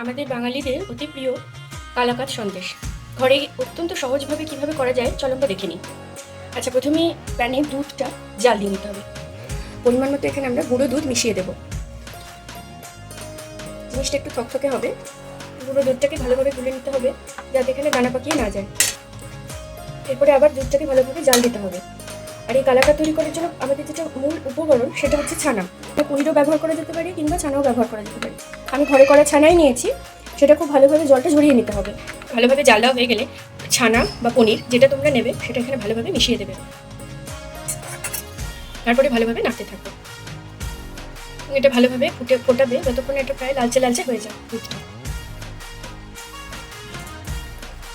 আমাদের বাঙালিদের অতি প্রিয় কালাকাত সন্দেশ। ঘরে অত্যন্ত সহজভাবে কীভাবে করা যায়, চলো আমরা দেখে নিই। আচ্ছা প্রথমে প্যানে দুধটা জাল দিয়ে নিতে হবে। পরিমাণ মতো এখানে আমরা গুঁড়ো দুধ মিশিয়ে দেবো। জিনিসটা একটু থকথকে হবে। গুঁড়ো দুধটাকে ভালোভাবে গুলে নিতে হবে, যাতে এখানে দানা পাকিয়ে না যায়। এরপরে আবার দুধটাকে ভালোভাবে জাল দিতে হবে। আর এই কালাকাত তৈরি করার জন্য আমাদের যেটা মূল উপকরণ সেটা হচ্ছে ছানা। পনিরও ব্যবহার করা যেতে পারে কিংবা ছানাও ব্যবহার করা যেতে পারে। আমি ঘরে করা ছানাই নিয়েছি। সেটা খুব ভালোভাবে জলটা ঝরিয়ে নিতে হবে। ভালোভাবে জাল দেওয়া হয়ে গেলে ছানা বা পনির যেটা তোমরা নেবে সেটা এখানে ভালোভাবে মিশিয়ে দেবে। তারপরে ভালোভাবে নাড়তে থাকবে। এটা ভালোভাবে ফুটে ফোটাবে যতক্ষণ এটা প্রায় লালচে লালচে হয়ে যায় দুধটা।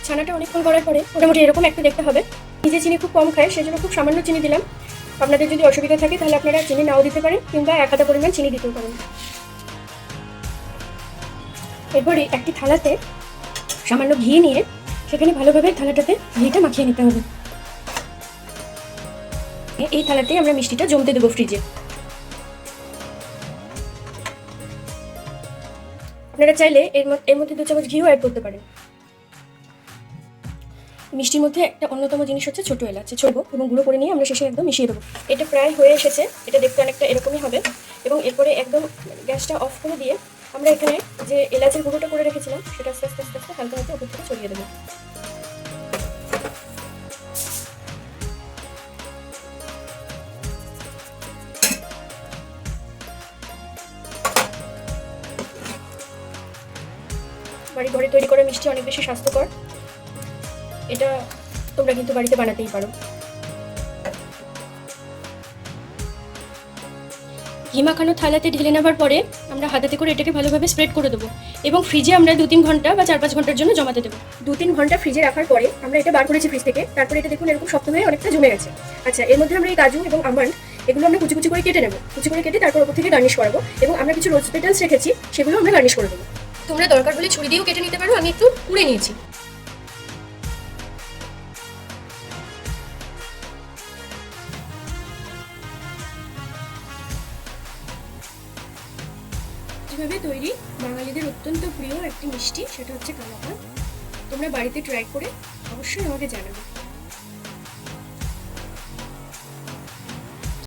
ছানাটা অনেকক্ষণ করার পরে মোটামুটি এরকম একটু দেখতে হবে। নিজে চিনি খুব কম খায়, সেজন্য খুব সামান্য চিনি দিলাম। আপনাদের যদি অসুবিধা থাকে, তাহলে আপনারা চিনি নাও দিতে পারেন, কিংবা এক হাতা পরিমাণ চিনি দিতেও পারেন। এরপরে একটি থালাতে সামান্য ঘি নিয়ে সেখানে ভালোভাবে থালাটাতে ঘিটা মাখিয়ে নিতে হবে। এই থালাতেই আমরা মিষ্টিটা জমতে দেবো ফ্রিজে। আপনারা চাইলে এর এর মধ্যে দু চামচ ঘিও অ্যাড করতে পারেন। মিষ্টির মধ্যে একটা অন্যতম জিনিস হচ্ছে ছোটো এলাচ ছোটবো এবং গুঁড়ো করে নিয়ে আমরা শেষে একদম মিশিয়ে দেবো। এটা প্রায় হয়ে এসেছে, এটা দেখতে অনেকটা এরকমই হবে। এবং এরপরে একদম গ্যাসটা অফ করে দিয়ে আমরা এখানে যে এলাচের গুঁড়োটা করে রেখেছিলাম, সেটা আস্তে আস্তে আস্তে হালকা হাতে উপর থেকে ছড়িয়ে দেবো। বাড়ি ঘরে তৈরি করা মিষ্টি অনেক বেশি স্বাস্থ্যকর। এটা তোমরা কিন্তু বাড়িতে বানাতেই পারো। ঘি মাখানো থালাতে ঢেলে নেবার পরে আমরা হাতাতে করে এটাকে ভালোভাবে স্প্রেড করে দেবো এবং ফ্রিজে আমরা দু তিন ঘণ্টা বা চার পাঁচ ঘণ্টার জন্য জমাতে দেবো। দু তিন ঘণ্টা ফ্রিজে রাখার পরে আমরা এটা বার করেছি ফ্রিজ থেকে তারপরে এটা দেখুন এরকম শক্ত হয়ে অনেকটা জমে গেছে। আচ্ছা এর মধ্যে আমরা এই কাজু এবং আমন্ড এগুলো আমরা কুচি কুচি করে কেটে নেব। কুচি করে কেটে তারপর ওপর থেকে গার্নিশ করাবো এবং আমরা কিছু রোজ পেটালস রেখেছি সেগুলো আমরা গার্নিশ করে দেবো। তোমরা দরকার হলে ছুরি দিয়েও কেটে নিতে পারো আমি একটু পুড়ে নিয়েছি। যেভাবে তৈরি বাঙালিদের অত্যন্ত প্রিয় একটি মিষ্টি, সেটা হচ্ছে কালাকাঁদ তোমরা বাড়িতে ট্রাই করে অবশ্যই আমাকে জানাবে।